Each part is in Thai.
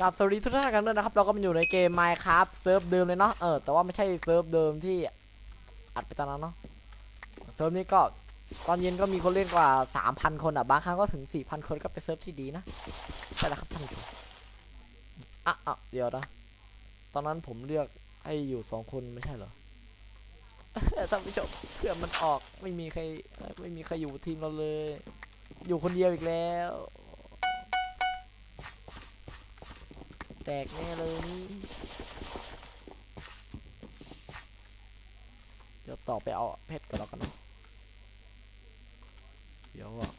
กับสวัสดีทุกท่านกันด้วยนะครับ เราก็มาอยู่ในเกม Minecraft เซิร์ฟเดิมเลยเนาะเออแต่ว่าไม่ใช่เซิร์ฟเดิมที่อัดไปตอนนั้นเนาะเซิร์ฟนี้ก็ตอนเย็นก็มีคนเล่นกว่า 3,000 คนอะบางครั้งก็ถึง 4,000 คนก็เป็นเซิร์ฟที่ดีนะใช่แล้วครับท่านผู้ชมอะอะเดี๋ยวนะตอนนั้นผมเลือกให้อยู่สองคนไม่ใช่เหรอท่านผู้ชมเพื่อนมันออกไม่มีใครไม่มีใครอยู่ทีมเราเลย อยู่คนเดียวอีกแล้ว แตกแน่เลยนี่เดี๋ยวต่อไปเอาเพชรกันแล้วกันเนาะเสียวอะ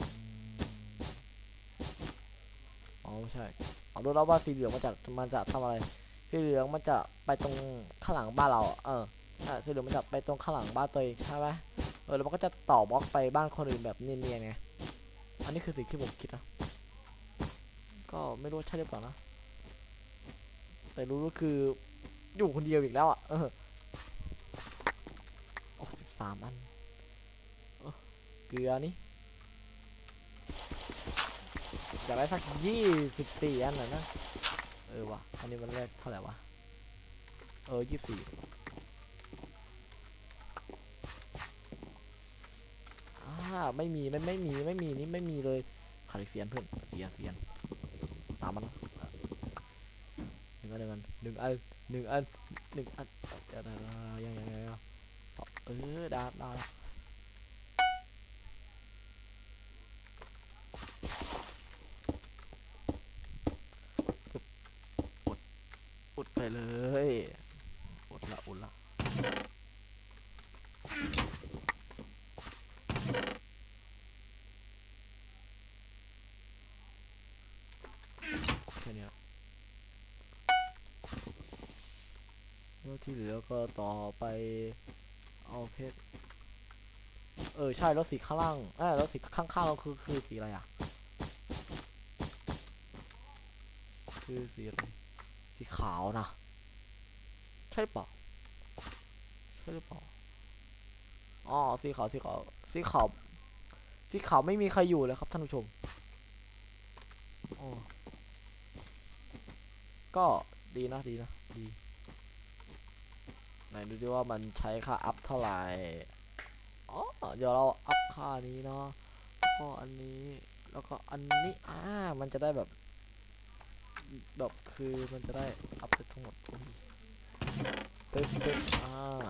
อืมอ๋อไม่ใช่เอาดูแล้วว่าสีเหลืองมันจะมันจะทำอะไร สีเหลืองมันจะไปตรงข้างหลังบ้านเราอะเออใช่สีเหลืองมันจะไปตรงข้างหลังบ้านตัวเองใช่ไหมเออแล้วมันก็จะต่อบล็อกไปบ้านคนอื่นแบบเนียนๆไงอันนี้คือสิ่งที่ผมคิดนะ ก็ไม่รู้ใช่หรือเปล่านะ แต่รู้ก็คืออยู่คนเดียวอีกแล้วอะ เออโอ้สิบสามอันเกลือนี่อยากได้สักยี่สิบสี่อันหน่อยนะ เออวะอันนี้มันแรกเท่าไหร่วะ เออยี่สิบสี่อ่าไม่มีไม่ไม่มีไม่มีนี่ไม่มีเลยขาดเสียนเพื่อนเสียเสียนามมันนะหนึ่งอันหนึ่งอันหนึ่งอันหนึ่งอันหนึ่งอันเดี๋ยวเดี๋ยวเดี๋ยวยังยังยังยังสองเออดาดาะปึ๊บอุดอุดไปเลยอุดละอุดละแค่เนี้ยแล้ว ที่เหลือก็ต่อไปเอาเพชรเออใช่แล้วสีข้างล่างเออแล้วสีข้างๆเราคือคือสีอะไรอะ คือสีอะไรสีขาวนะใช่หรือเปล่าใช่หรือเปล่าอ๋อสีขาวสีขาวสีขาวสีขาวไม่มีใครอยู่เลยครับท่านผู้ชมอ๋อก็ดีนะดีนะดี นดูดิว่ามันใช้ค่าอัพเท่าไหร่อ๋อเดี๋ยวเราอัพค่านี้เนาะก็อันนี้แล้วก็อันนี้อ่ามันจะได้แบบแบบคือมันจะได้อัพไปทั้งหมดตึ๊บตึ๊บอ่า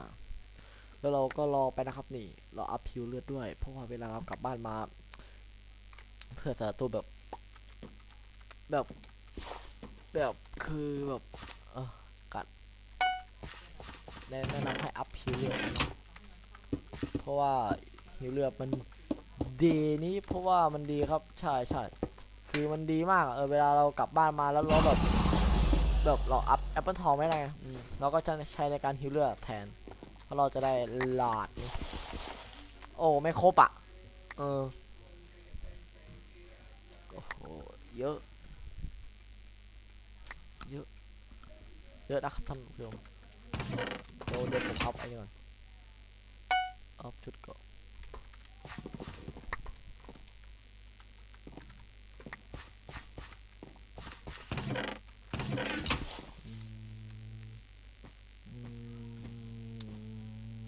แล้วเราก็รอไปนะครับนี่ เราอัพพิวเลือดด้วย เพราะว่าเวลาเรากลับบ้านมา เพื่อสาตัวแบบ แบบ แบบคือแบบ เออกัด แนะนำให้อัพพิวเลือดเพราะว่าฮิวเลือดมันดีนี้เพราะว่ามันดีครับใช่ใช่คือมันดีมากเออเวลาเรากลับบ้านมาแล้วเราแบบแบบเราอัพแอปเปิลทองไม่ได้ไงอืมเราก็จะใช้ในการฮิลเลอร์แทนเพราะเราจะได้หลอดโอ้ไม่ครบอะ เออโอ้โหเยอะ เยอะ เยอะนะครับท่านผู้ชม เดี๋ยวเดี๋ยวผมอัพไอ้นี่ก่อนอัพชุดก่อนอืมอืม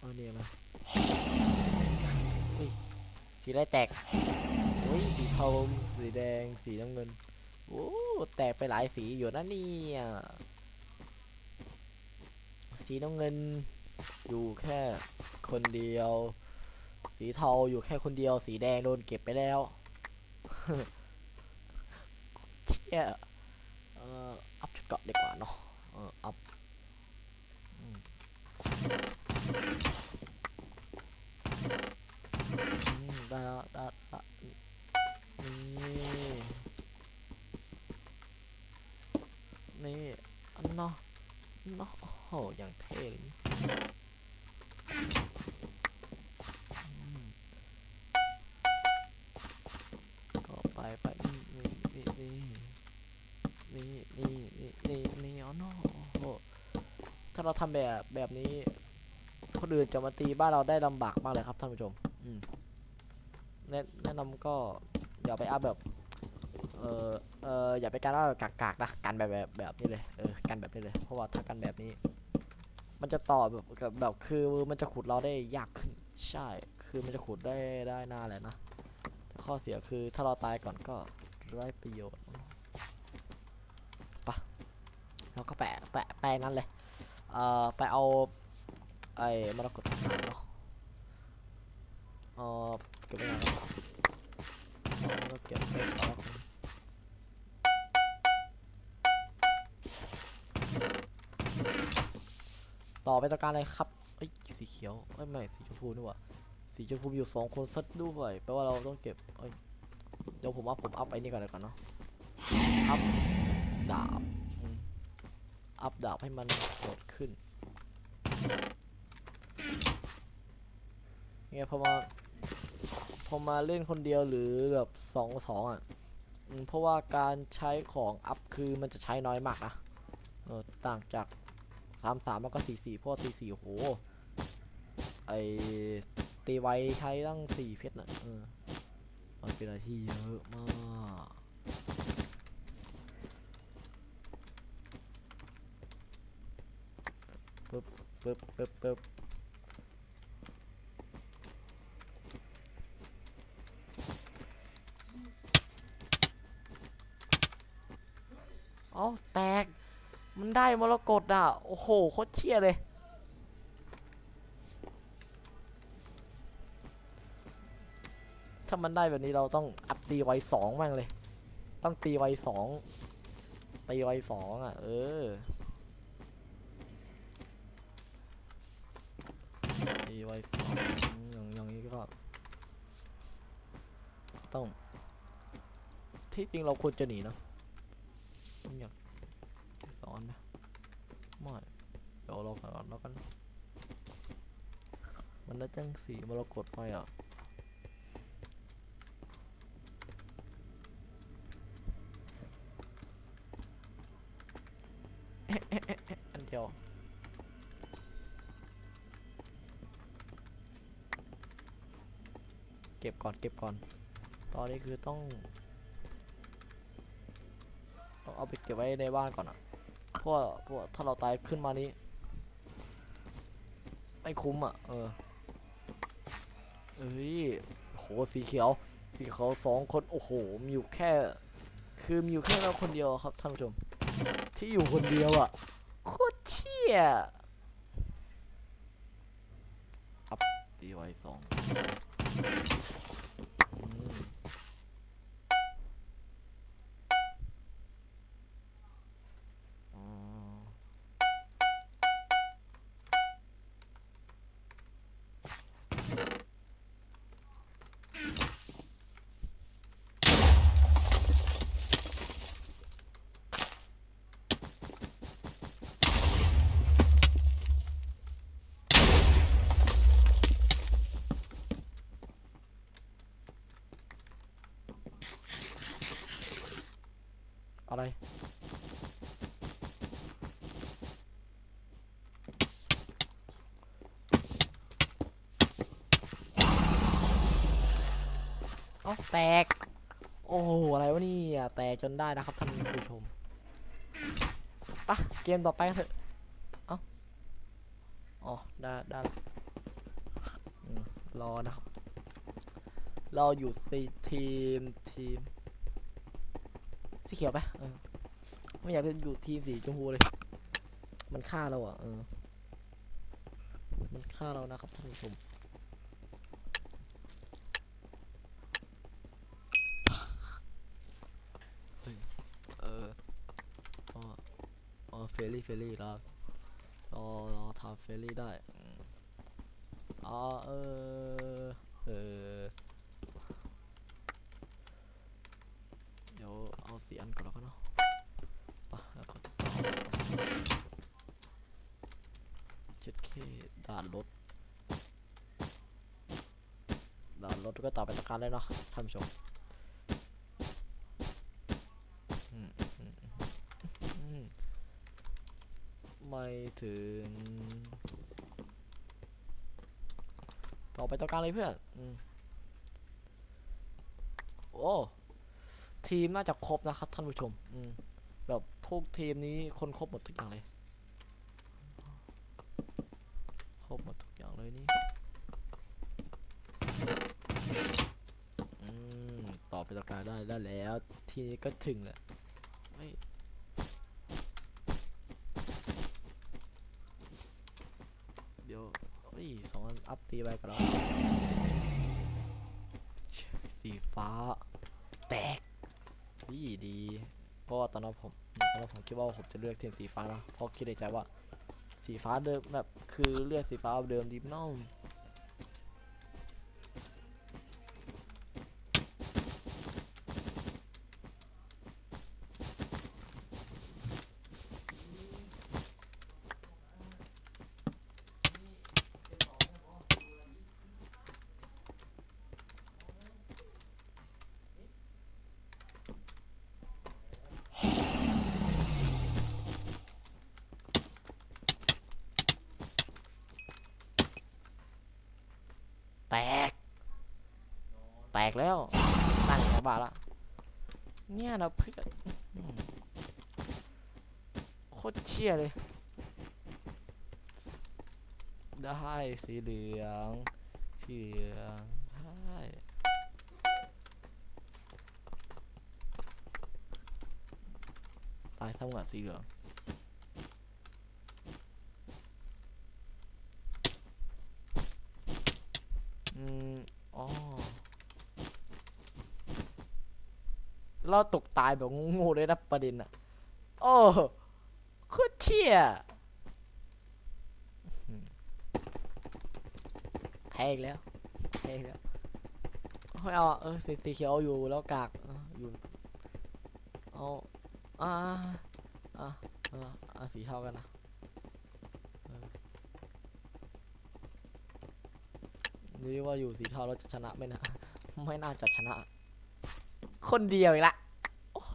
อันนี้อะไรเฮ้ยสีอะไรแตกโอ้ยสีทองสีแดง สีน้ำเงิน โอ้ แตกไปหลายสีอยู่นะเนี่ย สีน้ำเงินอยู่แค่คนเดียว สีเทาอยู่แค่คนเดียว สีแดงโดนเก็บไปแล้ว เชี่ยเอ่ออัพชุดเกราะดีกว่าเนาะเอออัพอืมอืมได้แล้วได้ละนี่นี่อันเนาะเนาะ โอ้โห อย่างเท่เลยก็ไปไปนี่นี่นี่นี่นี่นี่นี่นี่อ๋อเนาะโอ้โห ถ้าเราทำแบบแบบนี้คนอื่นจะมาตีบ้านเราได้ลำบากมากเลยครับท่านผู้ชม อืมแนะแนะนำก็อย่าไปอัพแบบ เออเอออย่าไปกันว่ากากากๆนะ กันแบบแบบแบบนี้เลย เออ กันแบบนี้เลย เพราะว่าถ้ากันแบบนี้ มันจะต่อแบบแบบคือมันจะขุดเราได้ยากขึ้นใช่ คือมันจะขุดได้ได้นานแหละนะแต่ข้อเสียคือถ้าเราตายก่อนก็ไร้ประโยชน์ปะเราก็แปะแปะแปะนั้นเลยเอ่อไปเอาไอ้มรกตเนาะเออเก็บไว้ก่อนเก็เก็บไปต่อน ต่อไปต่อการเลยครับเอ้ยสีเขียวเอ้ยไม่สีชมพูนี่หว่าสีชมพูมีอยู่สองคนซัดด้วยแปลว่าเราต้องเก็บเอ้ยเดี๋ยวผมอัพผมอัพไอ้นี่ก่อนเลยก่อนเนาะอัพดาบอัพดาบให้มันโหดขึ้นเนี่ยพอมาพอมาเล่นคนเดียวหรือแบบสองสองอะเพราะว่าการใช้ของอัพคือมันจะใช้น้อยมากนะต่างจาก สามสามแล้วก็สี่สี่เพราะสี่สี่โหไอตีไวใช้ตั้งสี่เพชรนะเออมันเป็นอะไรที่เยอะมากปึ๊บปึ๊บปึ๊บปึ๊บเอ้าแตก มันได้มรกตอะ โอ้โหโคตรเชี่ยเลย ถ้ามันได้แบบนี้เราต้องอัพตีไวสองมั่งเลย ต้องตีไวสองตีไวสองอะ เออ ตีไวสองอย่างอย่างนี้ก็ ต้อง ที่จริงเราควรจะหนีเนาะผมอยาก สอนนะไม่ เดี๋ยวเราก่อนแล้วกัน มันได้จังสีมรกตไปอะเอ๊ะเอ๊ะเอ๊ะอันเดียวเก็บก่อนเก็บก่อน ตอนนี้คือต้อง ต้องเอาไปเก็บไว้ในบ้านก่อนอะ เพราะเพราะถ้าเราตายขึ้นมานี้ ไม่คุ้มอะ เออ เอ้ยโห สีเขียว สีเขียวสองคน โอ้โห มีอยู่แค่ คือมีอยู่แค่เราคนเดียวครับท่านผู้ชม ที่อยู่คนเดียวอะ โคตรเชี่ยอัพตีไว้สอง อะไรเอ้าแตก โอ้โห อะไรวะนี่แตกจนได้นะครับท่านผู้ชมปะเกมต่อไปกันเถอะ เอ้า อ๋อ ได้ได้รอนะครับ เราอยู่สีทีมทีม สีเขียวไปะเออไม่อยากจะอยู่ทีมสีชมพูเลย มันฆ่าเราอะเออ มันฆ่าเรานะครับท่านผู้ชมเอออ๋ออเฟลี่เฟลี่แล้วรอรอทำเฟลี่ได้อืมอ๋อเออเออเดี๋ยว เอาสีอันก่อนแล้วกันเนาะไปะแล้วก็เจ็ดเคด่านรถด่านรถก็ต่อไปตะการเลยเนาะท่านผู้ชมไม่ถึง ต่อไปต่อการเลยเพื่อนโอ้ ทีมน่าจะครบนะครับท่านผู้ชม อืม แบบทุกทีมนี้คนครบหมดทุกอย่างเลย ครบหมดทุกอย่างเลยนี่ อืม ต่อไปตะการได้ได้แล้ว ทีนี้ก็ถึงแล้วเฮ้ยเดี๋ยวเฮ้ยสองอันอัพตีไปกันแล้วสีฟ้า แตก ดีดีเพราะว่าตอนนั้นผมตอนนั้นผมคิดว่าผมจะเลือกทีมสีฟ้านะเพราะคิดในใจว่าสีฟ้าเดิมแบบคือเลือกสีฟ้าเดิมดีมน้อง แตก แตกแล้วนั่งในบ้าละเนี่ยนะเพื่อนโคตรเชี่ยเลย ได้สีเหลืองสีเหลืองได้ตายซ้ำกับสีเหลือง อืม อ๋อ เราตกตายแบบงูๆเลยนะประเด็นอะโอ้โคตรเชี่ยแพ้อีกแล้วแพ้อีกแล้วไม่เอาเออสีสีเขียวอยู่แล้วกากอยู่เอาอ่าอ่าอ่าสีเทากันนะนี่ว่าอยู่สีเทาเราจะชนะไหมนะ ไม่น่าจะชนะ คนเดียวอีกละ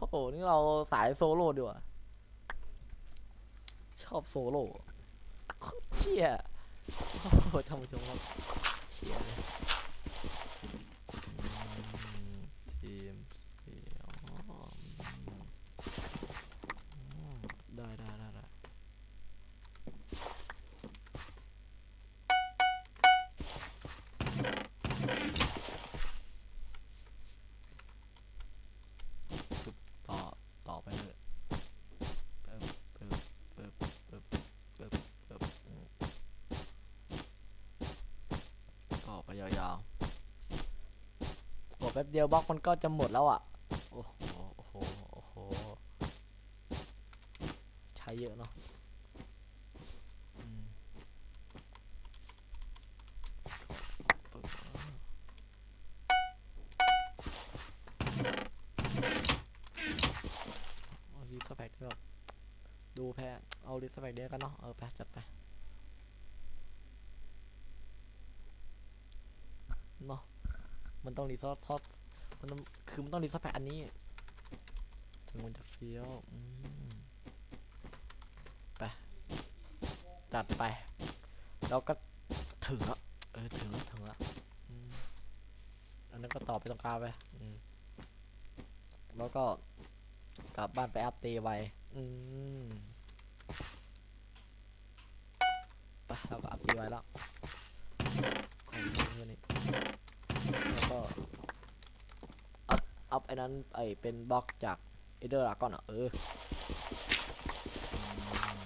โอ้โห นี่เราสายโซโล่ดีกว่าชอบโซโล่เชี่ยโอ้โหท่านผู้ชมครับเชี่ยเลย เดียวบล็อกมันก็จะหมดแล้วอะ โอ้โห โอ้โห โอ้โห ใช้เยอะเนาะอืมปึ๊บเอาลิสแปกด้วยดูแพ้เอาลิสแปกเดียวกันเนาะ เออ ไป จัดไป เนาะ มัน ต้องรีซอสซอสมันคือมันต้องรีซอสแปกอันนี้ถึงมันจะเฟี้ยวไปจัดไป แล้วก็ถึงแล้วเออถึงล้วถึงแล้วอันนั้นก็ต่อไปตรงกลางไปแล้วก็กลับบ้านไปอัพตีไว้อืมไปเราก็อัพตีไว้แล้วของเพื่อนนี่แล้วก็ อัพไอ้นั้นไอ้เป็นบล็อกจากเอเดอร์ลาก่อนอะเอออืม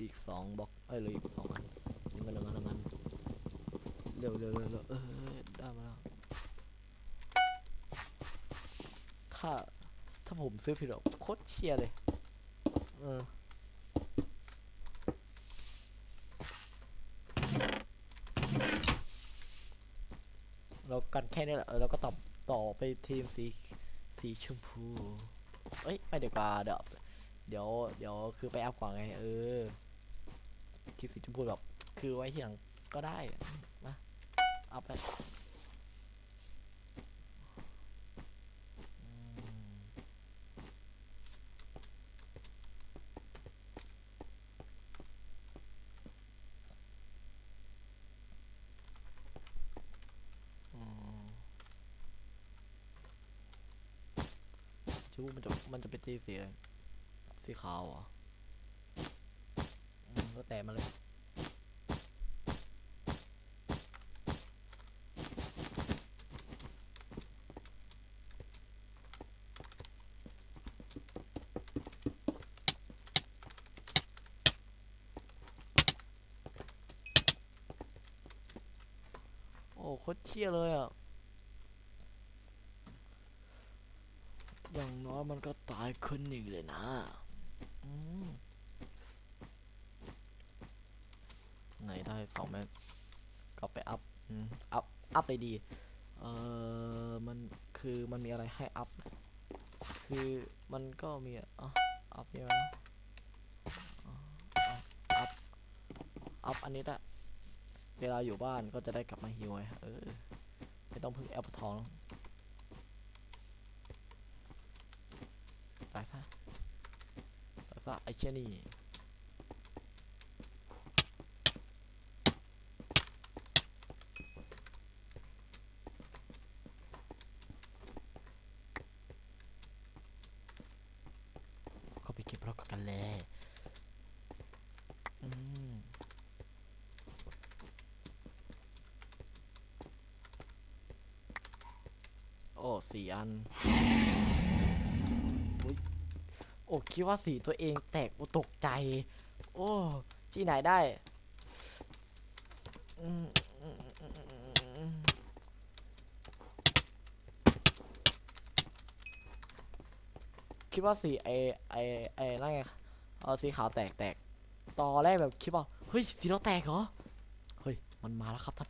อีกสองบล็อกเอ้ยเลืออีกสองอันนึ่งอันหนึ่งอันหนึ่งอันเร็วเร็วเร็วเร็วเออได้มาแล้วถ้าถ้าผมซื้อผิดแบบโคตรเชียร์เลย เออเรา กันแค่นี้แหละเออแล้วก็ต่อต่อไปทีมสีสีชมพูเอ้ยไม่เดี๋ยวกว่าเดี๋ยวเดี๋ยวเดี๋ยวคือไปอัพก่อนไงเออทีมสีชมพูแบบคือไว้ทีหลังก็ได้มาอัพไปอืมอืม ชูมันจะมันจะเป็น สีสีอะไรสีขาวเหรออืมก็แต่มาเลย โอ้โคตรเชี่ยเลยอะ อย่างน้อย มันก็ตายคนหนึ่งเลยนะไหนได้สองเมตรกลับไปอัพอัพ อัพเลยดี เออมันคือมันมีอะไรให้อัพ คือมันก็มีอะอะอัพนี่นะอะอะอัพ อัพอันนี้ได้เวลาอยู่บ้านก็จะได้กลับมาฮิวไงเออ ไม่ต้องพึ่งแอปทองตายซะตาย ซะไอ้เช่นี่ก็ไปเก็บรถกันเลยอืมโอ้สี่อัน โอ้คิดว่าสีตัวเองแตกโอ้ตกใจ โอ้ที่ไหนได้คิดว่าสีไอไอไอนั่นไงเออสีขาวแตกแตกตอนแรกแบบคิดว่าเฮ้ยสีเราแตกเหรอเฮ้ยมันมาแล้วครับท่าน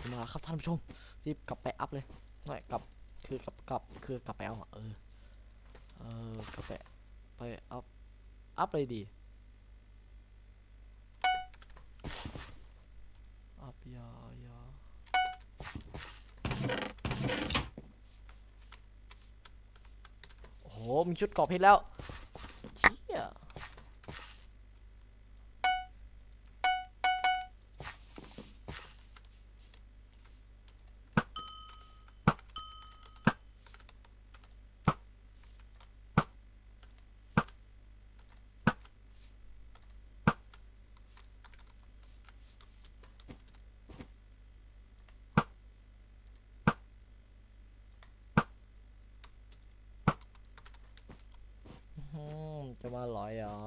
มันมาแล้วครับท่านผู้ชมรีบกลับไปอัพเลยไม่กลับคือกลับกลับคือกลับไปเอาเออเออกลับไป ไปอัพ อัพเลยดี อัพยายาโอ้โห มีชุดกรอบเพชรแล้วเชี่ยอืม จะมาลอยเหรอ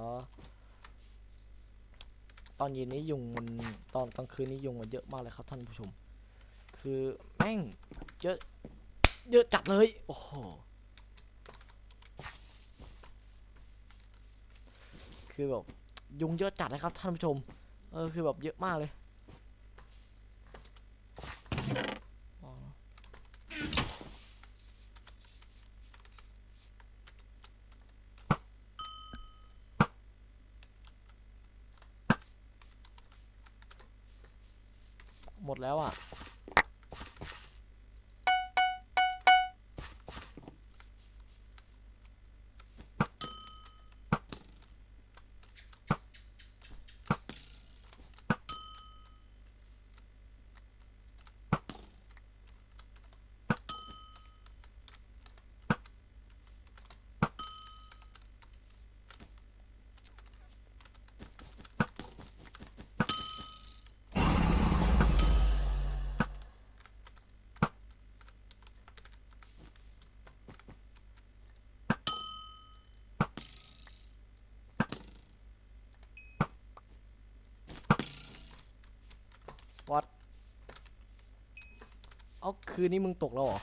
ตอนเย็นนี้ยุงมันตอนกลางคืนนี้ยุงมันเยอะมากเลยครับท่านผู้ชม คือแม่งเยอะเยอะจัดเลย โอ้โห คือแบบยุงเยอะจัดนะครับท่านผู้ชม เออคือแบบเยอะมากเลยอ๋อ หมดแล้วอะ เอาคืนนี้มึงตกแล้วเหรอ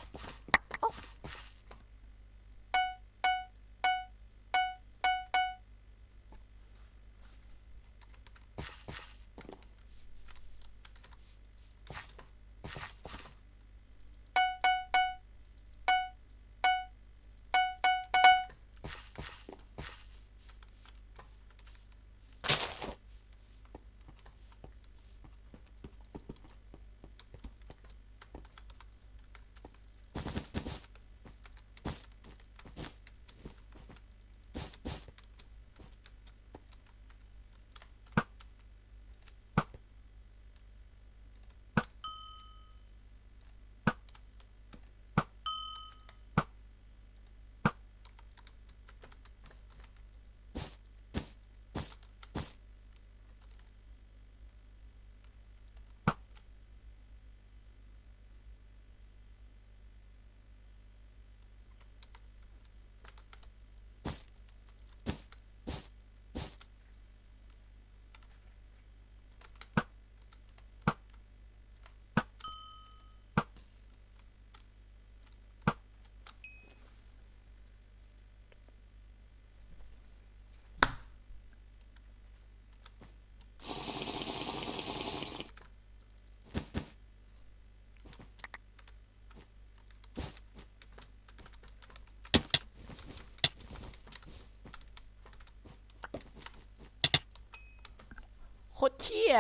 ตรเชี่ย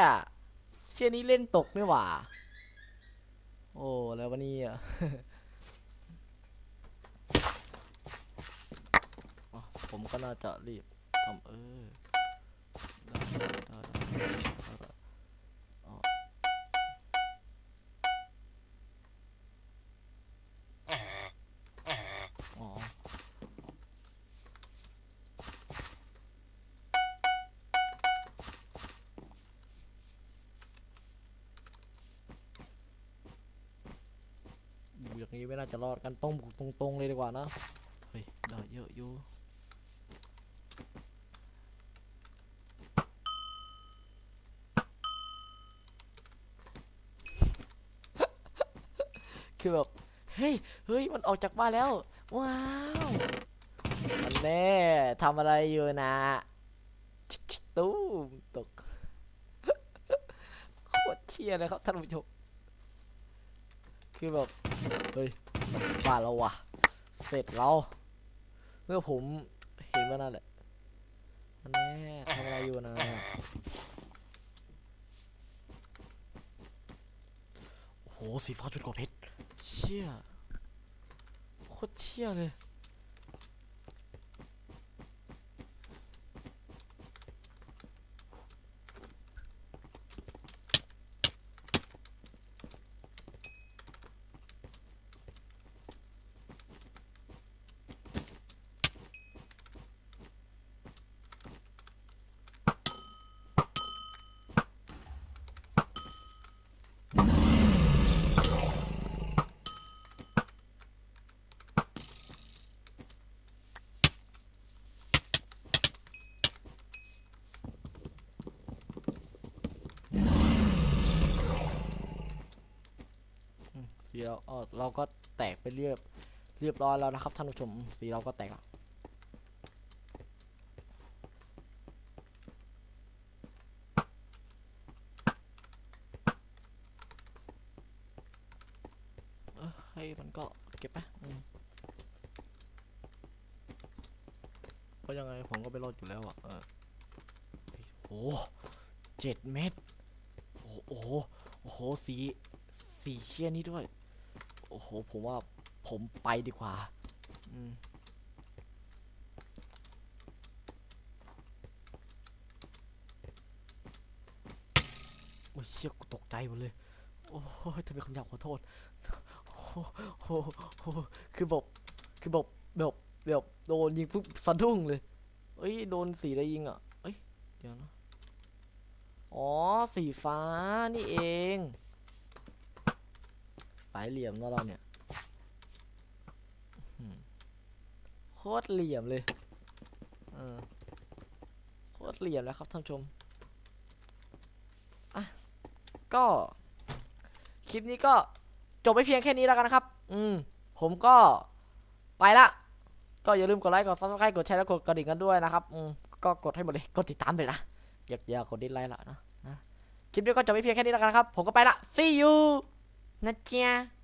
เชี่ยนี้เล่นตกไม่หว่าโอ้แล้ววันนี้อะอะผมก็น่าจะรีบทำเออได้ได้ได้ นี้ไม่น่าจะรอดกันต้องบุกตรงๆเลยดีกว่านะ เฮ้ยได้เยอะอยู่คือแบบเฮ้ยเฮ้ยมันออกจากบ้านแล้ว ว้าวมันแน่ทำอะไรอยู่นะชิกชิกตู้มตกโคตรเชียเลยครับท่านผู้ชม คือแบบ เฮ้ยบ้าเราว่ะเสร็จแล้วเมื่อผมเห็นว่านั่นแหละอันแน่ทำอะไรอยู่นะโอ้โหสีฟ้าจุดกว่าเพชรเชี่ยโคตรเชี่ยเลย อืม สีเราเออเราก็แตกไปเรียบเรียบร้อยแล้วนะครับท่านผู้ชมสีเราก็แตกแล้วเออให้มันก็เก็บไปอืมเพราะยังไงผมก็ไปรอดอยู่แล้วอะเออโอ้โหเจ็ดเม็ดโอ้โหโอ้โหโอ้โหสีสีเชี่ยนี้ด้วย โอ้โห ผมว่าผมไปดีกว่า อืมโอ้ยเชี่ยกูตกใจหมดเลย โอ้ยทำไมคำหยาบขอโทษ โอ้โหโอ้โหคือแบบ คือแบบ แบบ แบบ โดนยิงปุ๊บสะดุ้งเลย เอ้ย โดนสีอะไรยิงอะ เอ้ย เดี๋ยวนะ อ๋อ สีฟ้านี่เอง สายเหลี่ยมนะเราเนี่ยโคตรเหลี่ยมเลยเออโคตรเหลี่ยมแล้วครับท่านผู้ชมอะก็คลิปนี้ก็จบไปเพียงแค่นี้แล้วกันนะครับ อืม ผมก็ไปละ ก็อย่าลืมกดไลค์ กด subscribe กดแชร์ แล้วกดกระดิ่งกันด้วยนะครับ อืม ก็กดให้หมดเลย กดติดตามเลยนะ อย่าอย่ากดดิสไลค์ละนะนะ คลิปนี้ก็จบไปเพียงแค่นี้แล้วกันนะครับ ผมก็ไปละ see you นะเจ๊ะ